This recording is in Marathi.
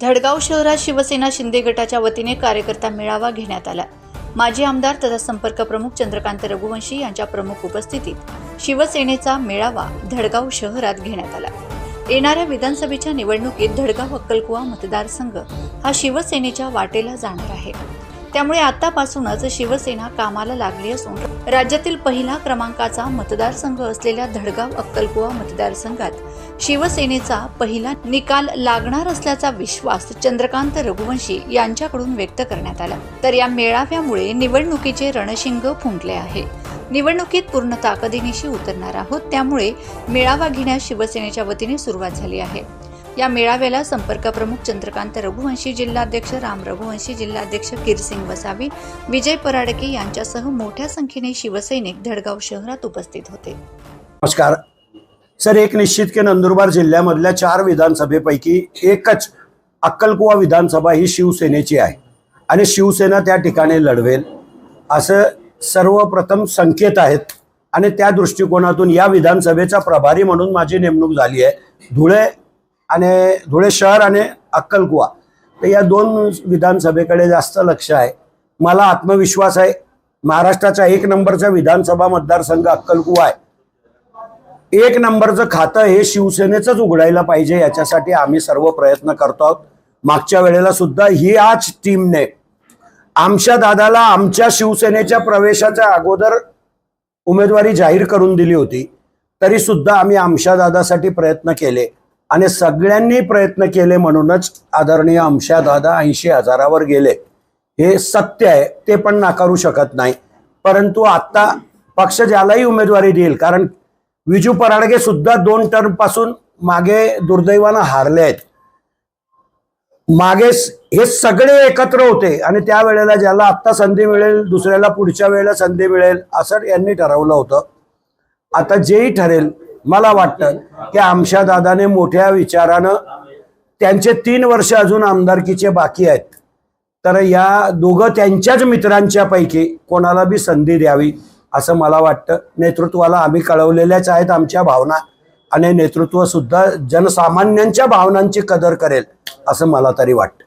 धडगाव शहरात शिवसेना शिंदे गटाच्या वतीने कार्यकर्ता मेळावा घेण्यात आला. माजी आमदार तथा संपर्क प्रमुख चंद्रकांत रघुवंशी यांच्या प्रमुख उपस्थितीत शिवसेनेचा मेळावा धडगाव शहरात घेण्यात आला. येणाऱ्या विधानसभेच्या निवडणुकीत धडगाव अक्कलकुवा मतदारसंघ हा शिवसेनेच्या वाटेला जाणार आहे. त्यामुळे आतापासूनच शिवसेना कामाला लागली असून राज्यातील पहिला क्रमांकाचा मतदारसंघ असलेल्या धडगाव अक्कलकुवा मतदारसंघात शिवसेनेचा पहिला निकाल लागणार असल्याचा विश्वास चंद्रकांत रघुवंशी यांच्याकडून व्यक्त करण्यात आला. तर या मेळाव्यामुळे निवडणुकीचे रणशिंग फुंकले आहे. निवडणुकीत पूर्ण ताकदीनिशी उतरणार आहोत त्यामुळे मेळावा घेण्यास शिवसेनेच्या वतीने सुरुवात झाली आहे. या मेळाव्याला संपर्क प्रमुख चंद्रकांत रघुवंशी जिल्हाध्यक्ष राम रघुवंशी जिल्हाध्यक्ष किरसिंग वसावी विजय पराडके यांच्यासह मोठ्या संख्येने शिवसैनिक धडगाव शहरात उपस्थित होते. नमस्कार. सर एक निश्चित की नंदुरबार जिल्ह्यामधल्या चार विधानसभेपैकी एकच अक्कलकुवा विधानसभा ही शिवसेनेची आहे आणि शिवसेना त्या ठिकाणी लढवेल. असं सर्वप्रथम संकेत आहेत आणि त्या दृष्टिकोनातून या विधानसभेचा प्रभारी म्हणून माझी नेमणूक झाली आहे. धुळे आणि धुळे शहर आणि अक्कलकुवा. तर या दोन विधानसभेकडे जास्त लक्ष आहे. मला आत्मविश्वास आहे. महाराष्ट्राचा एक नंबरचा विधानसभा मतदारसंघ अक्कलकुवा आहे. एक नंबरचं खातं हे शिवसेनेचंच उघडायला पाहिजे याच्यासाठी आम्ही सर्व प्रयत्न करतो आहोत. मागच्या वेळेला सुद्धा ही आज टीमने आमच्या दादाला आमच्या शिवसेनेच्या प्रवेशाच्या अगोदर उमेदवारी जाहीर करून दिली होती. तरी सुद्धा आम्ही आमच्या दादासाठी प्रयत्न केले. आणि सगळ्यांनी प्रयत्न केले म्हणूनच आदरणीय अंशा दादा ऐंशी हजारावर गेले. हे सत्य आहे ते पण नाकारू शकत नाही. परंतु आता पक्ष ज्यालाही उमेदवारी देईल कारण विजू पराडगे सुद्धा दोन टर्मपासून मागे दुर्दैवानं हारले आहेत. मागे हे सगळे एकत्र होते आणि त्या वेळेला ज्याला आत्ता संधी मिळेल दुसऱ्याला पुढच्या वेळेला संधी मिळेल असं यांनी ठरवलं होतं. आता जेही ठरेल मला वाटतं की आमच्या दादाने मोठ्या विचारानं त्यांचे तीन वर्ष अजून आमदारकीचे बाकी आहेत. तर या दोघं त्यांच्याच मित्रांच्या पैकी कोणाला बी संधी द्यावी असं मला वाटतं. नेतृत्वाला आम्ही कळवलेल्याच आहेत आमच्या भावना आणि नेतृत्व सुद्धा जनसामान्यांच्या भावनांची कदर करेल असं मला तरी वाटतं.